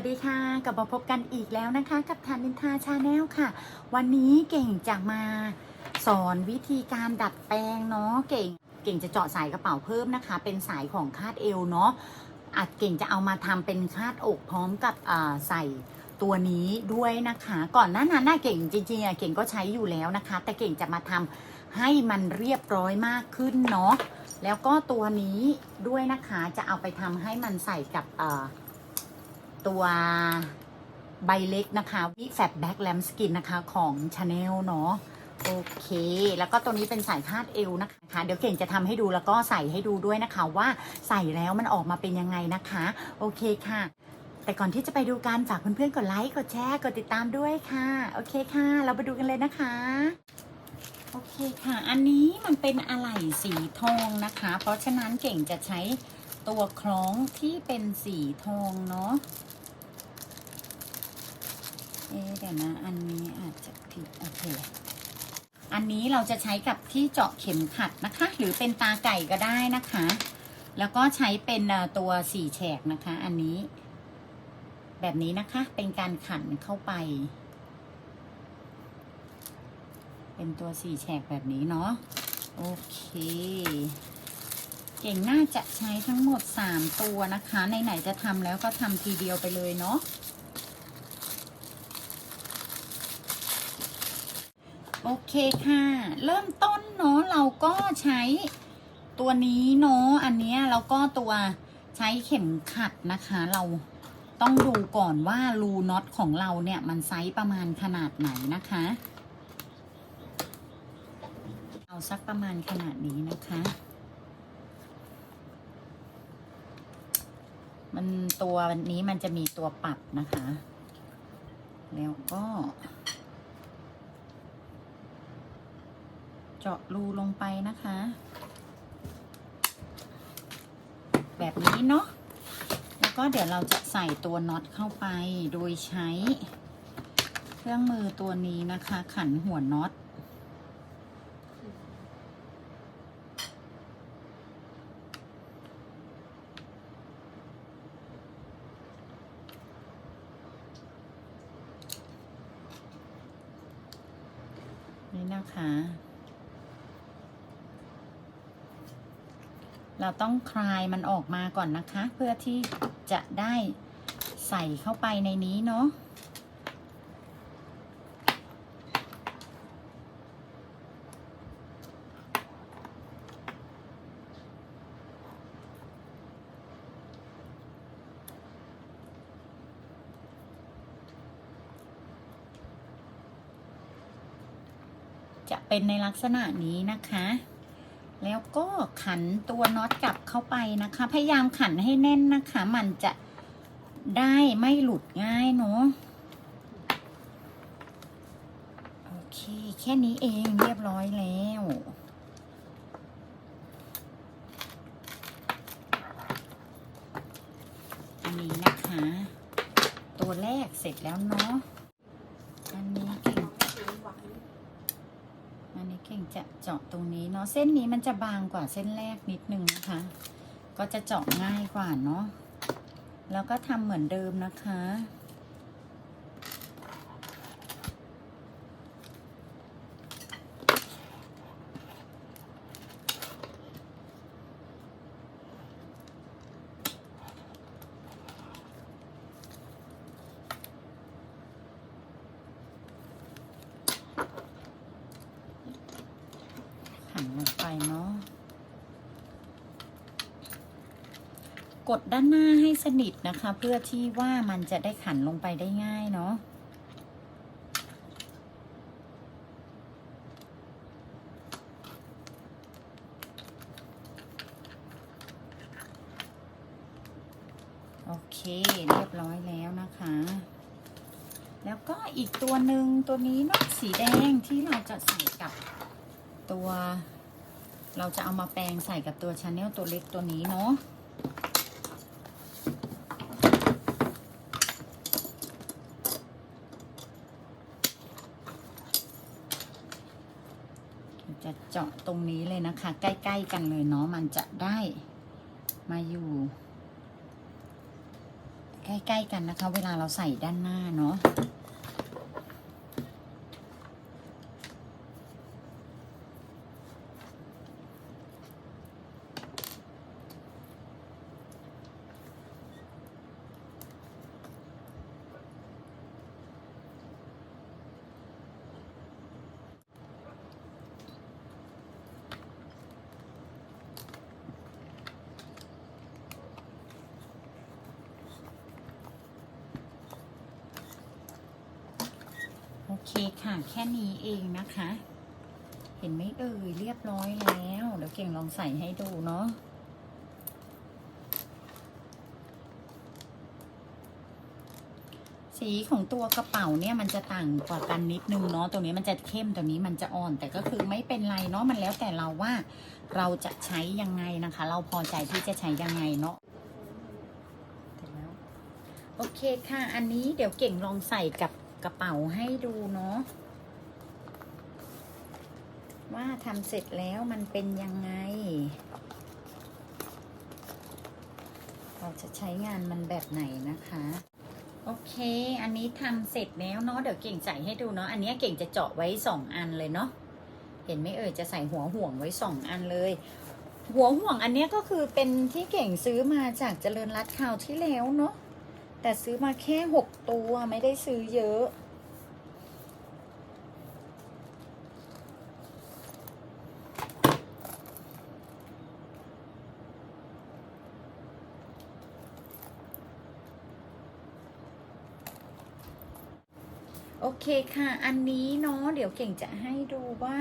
วัสดีค่ะ กลับมาพบกันอีกแล้วนะคะ กับทานินทาชาแนลค่ะ วันนี้เก่งจะมาสอนวิธีการดัดแปลงเนาะเก่งเก่งจะเจาะสายกระเป๋าเพิ่มนะคะ เป็นสายของคาดเอวเนาะอาจเก่งจะเอามาทำเป็นคาดอกพร้อมกับใส่ตัวนี้ด้วยนะคะ ก่อนหน้านั้นน่าเก่งจริงๆอะเก่งก็ใช้อยู่แล้วนะคะ แต่เก่งจะมาทำให้มันเรียบร้อยมากขึ้นเนาะแล้วก็ตัวนี้ด้วยนะคะจะเอาไปทำให้มันใส่กับ ตัวใบเล็กนะคะวิแฟบแบ็กแลมสกินนะคะของชาแนลเนาะโอเค แล้วก็ตัวนี้เป็นสายคาดเอวนะคะ เดี๋ยวเก่งจะทำให้ดูแล้วก็ใส่ให้ดูด้วยนะคะว่าใส่แล้วมันออกมาเป็นยังไงนะคะ โอเคค่ะ แต่ก่อนที่จะไปดูกันฝากเพื่อนๆกดไลค์กดแชร์กดติดตามด้วยค่ะ โอเคค่ะ เราไปดูกันเลยนะคะ โอเคค่ะ อันนี้มันเป็นอะไหล่สีทองนะคะ เพราะฉะนั้นเก่งจะใช้ ตัวคล้องที่เป็นสีทองเนาะ เอ๊ะเดี๋ยวนะ อันนี้อาจจะผิดโอเค อันนี้เราจะใช้กับที่เจาะเข็มขัดนะคะ หรือเป็นตาไก่ก็ได้นะคะ แล้วก็ใช้เป็นตัวสี่แฉกนะคะ อันนี้ แบบนี้นะคะ เป็นการขันเข้าไป เป็นตัวสี่แฉกแบบนี้เนาะ โอเค เก่งน่าจะใช้ทั้งหมด 3 ตัวนะคะในไหนจะทำแล้วก็ทำทีเดียวไปเลยเนาะโอเคค่ะ เริ่มต้นเนาะเราก็ใช้ตัวนี้เนาะอันนี้แล้วก็ตัวใช้เข็มขัดนะคะ เราต้องดูก่อนว่ารูน็อตของเราเนี่ยมันไซส์ประมาณขนาดไหนนะคะ เอาสักประมาณขนาดนี้นะคะ มันตัวนี้มันจะมีตัวปรับนะคะ แล้วก็ เจาะรูลงไปนะคะ แบบนี้เนาะแล้วก็เดี๋ยวเราจะใส่ตัวน็อตเข้าไปโดยใช้ เครื่องมือตัวนี้นะคะ ขันหัวน็อต นะคะ เราต้องคลายมันออกมาก่อนนะคะ เพื่อที่จะได้ใส่เข้าไปในนี้เนาะ จะเป็นในลักษณะนี้นะคะ แล้วก็ขันตัวน็อตกลับเข้าไปนะคะ พยายามขันให้แน่นนะคะ มันจะได้ไม่หลุดง่ายเนาะโอเคแค่นี้เองเรียบร้อยแล้วอันนี้นะคะ ตัวแรกเสร็จแล้วเนาะอันนี้ เก่งอันนี้เก่งจะเจาะตรงนี้เนาะเส้นนี้มันจะบางกว่าเส้นแรกนิดนึงนะคะ ก็จะเจาะง่ายกว่าเนาะแล้วก็ทำเหมือนเดิมนะคะันลงไปเนาะ กดด้านหน้าให้สนิทนะคะ เพื่อที่ว่ามันจะได้ขันลงไปได้ง่ายเนาะโอเคเรียบร้อยแล้วนะคะ แล้วก็อีกตัวหนึ่งตัวนี้เนาะสีแดงที่เราจะใส่ ตัว เราจะเอามาแปลงใส่กับตัวชาแนลตัวเล็กตัวนี้เนาะจะเจาะตรงนี้เลยนะคะ ใกล้ ๆ กันเลยเนาะมันจะได้มาอยู่ ใกล้ ๆ กันนะคะ เวลาเราใส่ด้านหน้าเนาะ เคค่ะ แค่นี้เองนะคะ เห็นไหมเอ่ยเรียบร้อยแล้ว เดี๋ยวเก่งลองใส่ให้ดูเนาะสีของตัวกระเป๋าเนี่ยมันจะต่างกว่ากันนิดนึงเนาะ ตรงนี้มันจะเข้มตรงนี้มันจะอ่อน แต่ก็คือไม่เป็นไรเนาะ มันแล้วแต่เราว่าเราจะใช้ยังไงนะคะ เราพอใจที่จะใช้ยังไงเนาะเสร็จแล้วโอเคค่ะ อันนี้เดี๋ยวเก่งลองใส่กับ กระเป๋าให้ดูเนาะว่าทำเสร็จแล้วมันเป็นยังไง เราจะใช้งานมันแบบไหนนะคะ โอเค อันนี้ทำเสร็จแล้วเนาะเดี๋ยวเก่งใส่ให้ดูเนาะอันนี้เก่งจะเจาะไว้สองอันเลยเนาะเห็นไหมเอ่ยจะใส่หัวห่วงไว้สองอันเลย หัวห่วงอันนี้ก็คือเป็นที่เก่งซื้อมาจากเจริญรัตน์คราวที่แล้วเนาะ แต่ซื้อมาแค่หกตัวไม่ได้ซื้อเยอะ โอเคค่ะ อันนี้เนาะเดี๋ยวเก่งจะให้ดูว่า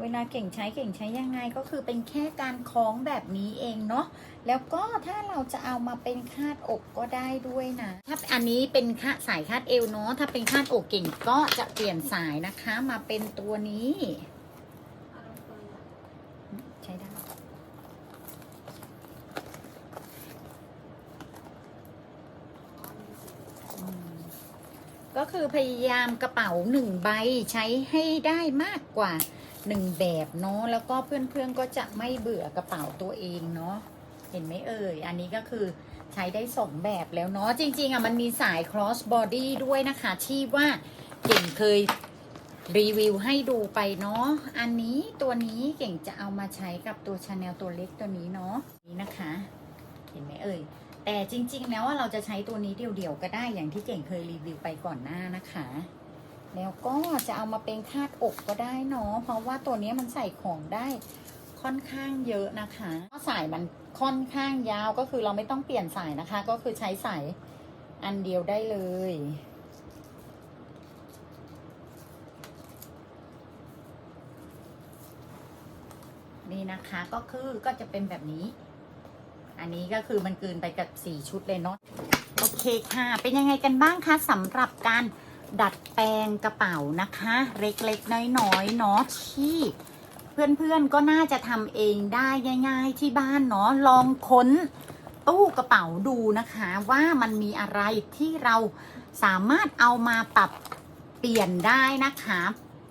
เวลาเก่งใช้เก่งใช้ยังไงก็คือเป็นแค่การคล้องแบบนี้เองเนาะแล้วก็ถ้าเราจะเอามาเป็นคาดอกก็ได้ด้วยนะ ถ้าอันนี้เป็นคาดสายคาดเอวเนาะถ้าเป็นคาดอกเก่งก็จะเปลี่ยนสายนะคะมาเป็นตัวนี้ใช้ได้ก็คือพยายามกระเป๋าหนึ่งใบใช้ให้ได้มากกว่า หนึ่งแบบเนาะแล้วก็เพื่อนๆก็จะไม่เบื่อกระเป๋าตัวเองเนาะเห็นไหมเอ่ย อันนี้ก็คือใช้ได้สองแบบแล้วเนาะจริงๆอะมันมีสาย cross body ด้วยนะคะ ที่ว่าเก่งเคยรีวิวให้ดูไปเนาะอันนี้ตัวนี้เก่งจะเอามาใช้กับตัวชาแนลตัวเล็กตัวนี้เนาะนี่นะคะ เห็นไหมเอ่ย แต่จริง ๆ แล้วว่าเราจะใช้ตัวนี้เดี่ยวๆก็ได้อย่างที่เก่งเคยรีวิวไปก่อนหน้านะคะ แล้วก็จะเอามาเป็นคาดอกก็ได้เนาะเพราะว่าตัวนี้มันใส่ของได้ค่อนข้างเยอะนะคะสายมันค่อนข้างยาวก็คือเราไม่ต้องเปลี่ยนสายนะคะ ก็คือใช้สายอันเดียวได้เลยนี่นะคะก็คือก็จะเป็นแบบนี้ อันนี้ก็คือมันเกินไปกับสี่ชุดเลยเนาะโอเคค่ะ เป็นยังไงกันบ้างคะสำหรับการ ดัดแปลงกระเป๋านะคะ เล็กๆ น้อยๆเนาะที่เพื่อนๆก็น่าจะทำเองได้ง่ายๆที่บ้านเนาะลองค้นตู้กระเป๋าดูนะคะว่ามันมีอะไรที่เราสามารถเอามาปรับเปลี่ยนได้นะคะ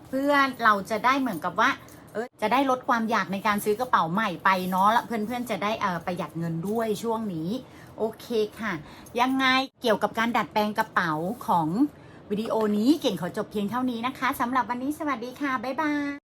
เพื่อเราจะได้เหมือนกับว่าเออจะได้ลดความอยากในการซื้อกระเป๋าใหม่ไปเนาะและเพื่อนๆจะได้เออประหยัดเงินด้วยช่วงนี้ โอเคค่ะ ยังไงเกี่ยวกับการดัดแปลงกระเป๋าของ วิดีโอนี้เก่งขอจบเพียงเท่านี้นะคะสำหรับวันนี้สวัสดีค่ะ บ๊ายบาย